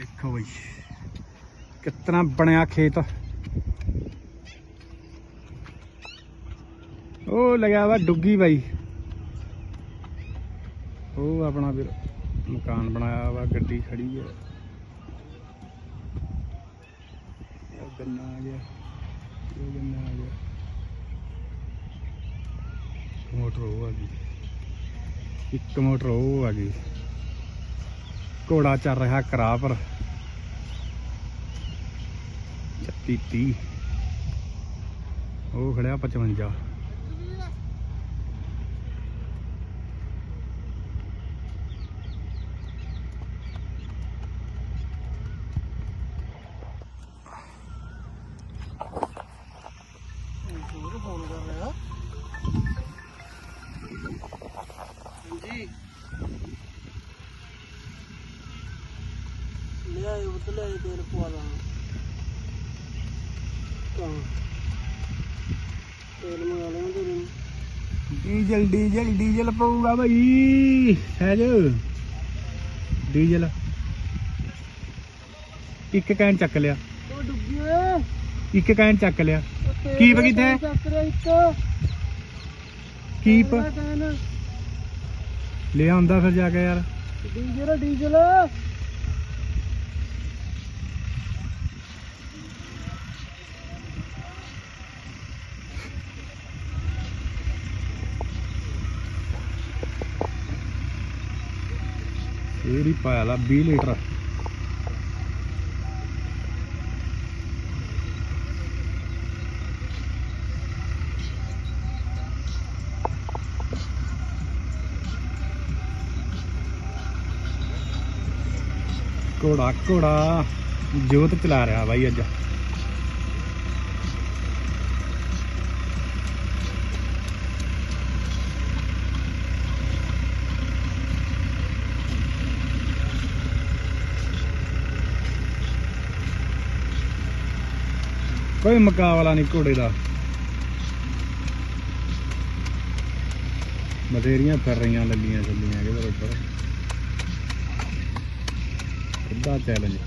ਦੇਖੋ ਬਈ, ਕਿਤਨਾ ਬਣਿਆ ਖੇਤ। ਉਹ ਲਗਿਆ ਵਾ ਡੁੱਗੀ ਬਾਈ। ਉਹ ਆਪਣਾ ਵੀਰ ਮਕਾਨ ਬਣਾਇਆ ਵਾ, ਗੱਡੀ ਖੜੀ ਹੈ ਗੰਨਾ ਆ ਗਿਆ ਇਹ ਗੰਨਾ ਆ ਗਿਆ। ਮੋਟਰ ਉਹ ਆ ਗਈ। ਇੱਕ ਮੋਟਰ ਉਹ ਆ ਗਈ। ਘੋੜਾ ਚੱਲ ਰਿਹਾ ਕਰਾ ਪਰ। 36 30 ਉਹ ਖੜਿਆ 55 ਫੋਨ ਕਰ ਲੈ ਆਇਓ ਲੈ ਆਇਓ ਤੇਲ ਪਵਾ ਲਾਂ ਤੇਲ ਮੰਗਾ ਡੀਜ਼ਲ ਡੀਜ਼ਲ ਡੀਜ਼ਲ ਪਊਗਾ ਭਾਈ ਸਹਿਜ ਡੀਜ਼ਲ। ਇੱਕ ਕੈਨ ਚੱਕ ਲਿਆ। ਉਹ ਡੁੱਬੀ ਓਏ ਇੱਕ ਕੈਨ ਚੱਕ ਲਿਆ। ਕੀਪ ਕਿੱਥੇ? ਚੱਕ ਰਿਹਾ ਇੱਕ। ਕੀਪ? ਤੇਲ ਦਾ ਕੈਨ। ਲੈ ਆਉਂਦਾ ਫਿਰ ਜਾ ਕੇ ਯਾਰ। Diesel diesel. ਇਹ ਹੀ ਪਾਇਆ ਲਾ 20 ਲੀਟਰ। ਘੋੜਾ ਘੋੜਾ। ਜੋਤ ਚਲਾ ਰਿਹਾ ਬਾਈ ਅੱਜ। ਕੋਈ ਮੁਕਾਬਲਾ ਨਹੀਂ ਘੋੜੇ ਦਾ ਬਥੇਰੀਆਂ ਫਿਰ ਰਹੀਆਂ ਲੱਲੀਆਂ ਚੱਲੀਆਂ ਕਿਧਰ ਉੱਪਰ ਕਿੱਦਾਂ ਚੈਲੰਜ